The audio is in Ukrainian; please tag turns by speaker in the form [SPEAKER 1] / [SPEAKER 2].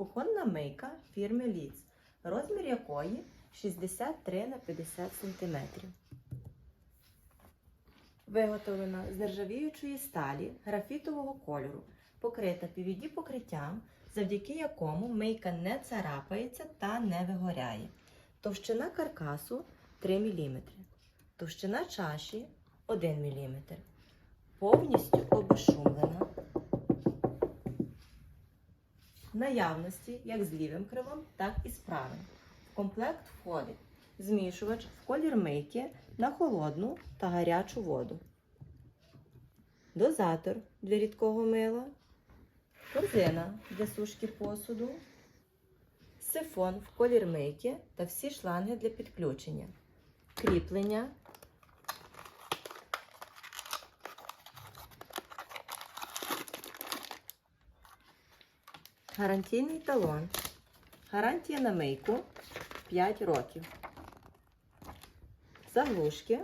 [SPEAKER 1] Кухонна мийка фірми Ліц, розмір якої 63 на 50 см. Виготовлена з нержавіючої сталі графітового кольору, покрита PVD покриттям, завдяки якому мийка не царапається та не вигоряє. Товщина каркасу 3 мм, товщина чаші 1 мм. Повністю В наявності як з лівим кривом, так і з правим. В комплект входить змішувач в колір мийки на холодну та гарячу воду, дозатор для рідкого мила, корзина для сушки посуду, сифон в колір мийки та всі шланги для підключення, кріплення. Гарантійний талон. Гарантія на мийку 5 років. Заглушки